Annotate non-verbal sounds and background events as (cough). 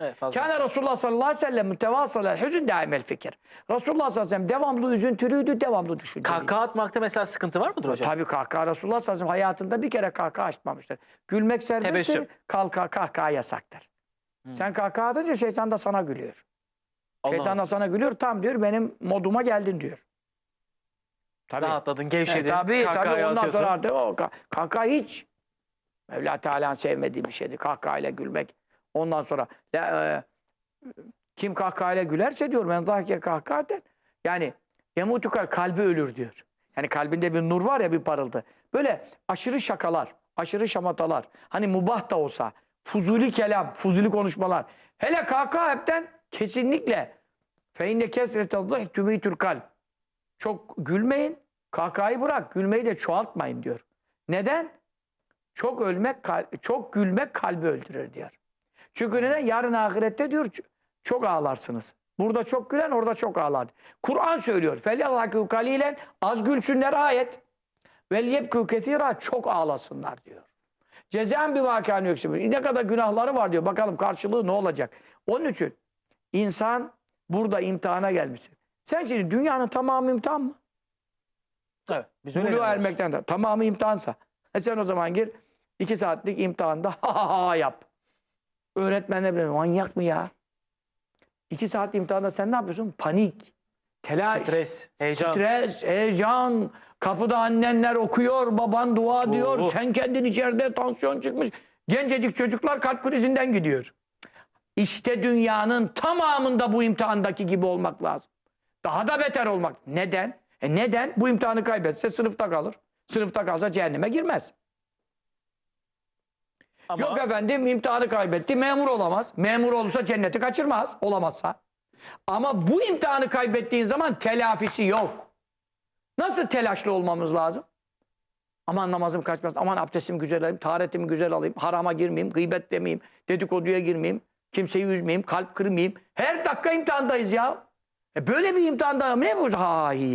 Evet, fazla. Kâne Resulullah sallallahu aleyhi ve sellem mütevasılar hüzün daimel fikir. Resulullah sallallahu aleyhi ve sellem devamlı üzüntülüydü, devamlı düşünceliydi. Kahkaha atmakta mesela sıkıntı var mıdır hocam? Tabii kahkaha Resulullah sallallahu aleyhi ve sellem hayatında bir kere kahkaha açmamıştır. Gülmek serbesttir, kalka, kahkaha yasaktır. Sen kahkaha atınca şeytan da sana gülüyor. Allah Şeytan da sana gülüyor, tam diyor benim moduma geldin diyor. Tabii. Rahatladın, E, gevşedin. tabii tabii kahkahayı ondan sonra artık o kah- kahkaha hiç. Mevla Teala'nın sevmediği bir şeydi kahkahayla gülmek. Ondan sonra e, kim kahkahayla gülerse diyor ben zahike kahkahaten. Yani yemutukal kalbi ölür diyor. Yani kalbinde bir nur var ya bir parıltı. Böyle aşırı şakalar, aşırı şamatalar. Hani mubah da olsa, fuzuli kelam, fuzuli konuşmalar. Hele kahkaha hepten kesinlikle feinne kesrete zıh tümeytül kalp. Çok gülmeyin. Kahkahayı bırak. Gülmeyi de çoğaltmayın diyor. Neden? Çok ölmek, çok gülmek kalbi öldürür diyor. Çünkü neden? Yarın ahirette diyor çok ağlarsınız. Burada çok gülen orada çok ağlar. Kur'an söylüyor. Felyadhakû kalilen az gülsünler ayet. Velyebkû kethira çok ağlasınlar diyor. Cezaen bir vakanı yoksun. Ne kadar günahları var diyor. Bakalım karşılığı ne olacak? Onun için insan burada imtihana gelmiş. Sen şimdi dünyanın tamamı imtihan mı? Evet. Biz ermekten de. Tamamı imtihansa. E sen o zaman gir. iki saatlik imtihanda (laughs) ha ha ha yap. Öğretmenler bile manyak mı ya? İki saat imtihanda sen ne yapıyorsun? Panik, telaş, Stres, heyecan. stres, heyecan. Kapıda annenler okuyor, baban dua diyor. Oo. Sen kendin içeride tansiyon çıkmış. Gencecik çocuklar kalp krizinden gidiyor. İşte dünyanın tamamında bu imtihandaki gibi olmak lazım. Daha da beter olmak. Neden? E neden? Bu imtihanı kaybetse sınıfta kalır. Sınıfta kalsa cehenneme girmez. Ama Yok efendim imtihanı kaybetti, memur olamaz. Memur olursa cenneti kaçırmaz, olamazsa. Ama bu imtihanı kaybettiğin zaman telafisi yok. Nasıl telaşlı olmamız lazım? Aman namazım kaçmasın, aman abdestimi güzel alayım, taharetimi güzel alayım, harama girmeyeyim, gıybet demeyeyim, dedikoduya girmeyeyim, kimseyi üzmeyeyim, kalp kırmayayım. Her dakika imtihandayız ya. E böyle bir imtihanda ne bu? Ha iyi.